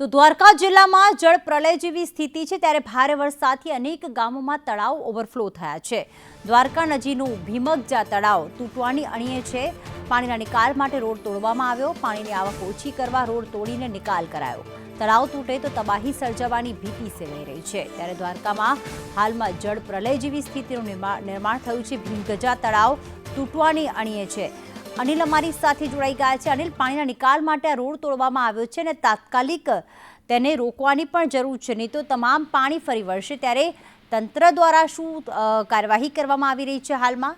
તો દ્વારકા જિલ્લામાં જળ પ્રલય જેવી સ્થિતિ છે, ત્યારે ભારે વરસાદથી અનેક ગામોમાં તળાવ ઓવરફ્લો થયા છે. દ્વારકા નજીકનું ભીમકજા તળાવ તૂટવાની અણીએ છે, પાણીના નિકાલ માટે રોડ તોડવામાં આવ્યો. પાણીની આવક ઓછી કરવા રોડ તોડીને નિકાલ કરાયો. તળાવ તૂટે તો તબાહી સર્જાવાની ભીતિ સેવાઈ રહી છે. ત્યારે દ્વારકામાં હાલમાં જળ પ્રલય જેવી સ્થિતિનું નિર્માણ થયું છે. ભીમગજા તળાવ તૂટવાની અણીએ છે. અનિલ અમારી સાથે જોડાઈ ગયા છે. અનિલ, પાણીના નિકાલ માટે આ રોડ તોડવામાં આવ્યો છે અને તાત્કાલિક તેને રોકવાની પણ જરૂર છે. નહીં તો તમામ પાણી ફરી વળશે. ત્યારે તંત્ર દ્વારા શું કાર્યવાહી કરવામાં આવી રહી છે હાલમાં?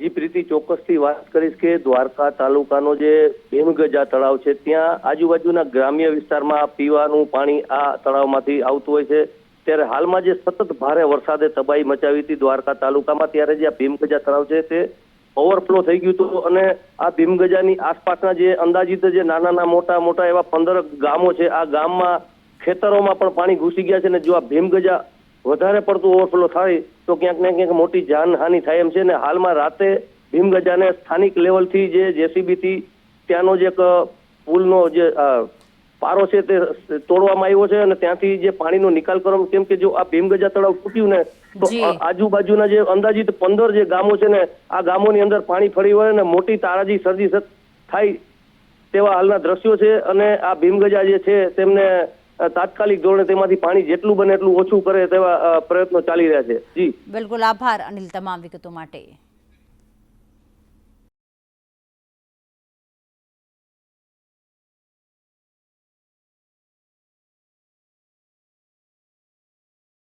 જી, પ્રીતિ, ચોક્કસથી વાત કરીશ કે દ્વારકા તાલુકાનો જે ભીમગજા તળાવ છે, ત્યાં આજુબાજુના ગ્રામ્ય વિસ્તારમાં પીવાનું પાણી આ તળાવમાંથી આવતું હોય છે. ત્યારે હાલમાં જે સતત ભારે વરસાદે તબાહી મચાવી હતી દ્વારકા તાલુકામાં, ત્યારે જે આ ભીમગજા તળાવ છે તે ઓવરફ્લો થઈ ગયું હતું અને આ ભીમગજાની આસપાસના જે અંદાજિત જે નાના મોટા મોટા એવા પંદર ગામો છે, આ ગામમાં ખેતરોમાં પણ પાણી ઘૂસી ગયા છે અને જો આ ભીમગજા વધારે પડતું ઓવરફ્લો થાય, તો ક્યાંક ને ક્યાંક મોટી જાનહાનિ થાય એમ છે ને હાલમાં રાતે ભીમગજાને સ્થાનિક લેવલથી જે જેસીબીથી ત્યાંનો જે પુલનો જે પારો છે તે તોડવામાં આવ્યો છે અને ત્યાંથી જે પાણીનો નિકાલ કરવામાં કેમ કે જો આ ભીમગજા તળાવ તૂટ્યું ને તો આજુબાજુના જે અંદાજિત પંદર જે ગામો છે ને આ ગામોની અંદર પાણી ફરી વળે ને મોટી તારાજી સર્જી થાય તેવા હાલના દ્રશ્યો છે અને આ ભીમગજા જે છે તેમને તાત્કાલિક ધોરણે તેમાંથી પાણી જેટલું બને એટલું ઓછું કરે તેવા પ્રયત્નો ચાલી રહ્યા છે. જી. બિલકુલ આભાર અનિલ તમામ વિગતો માટે.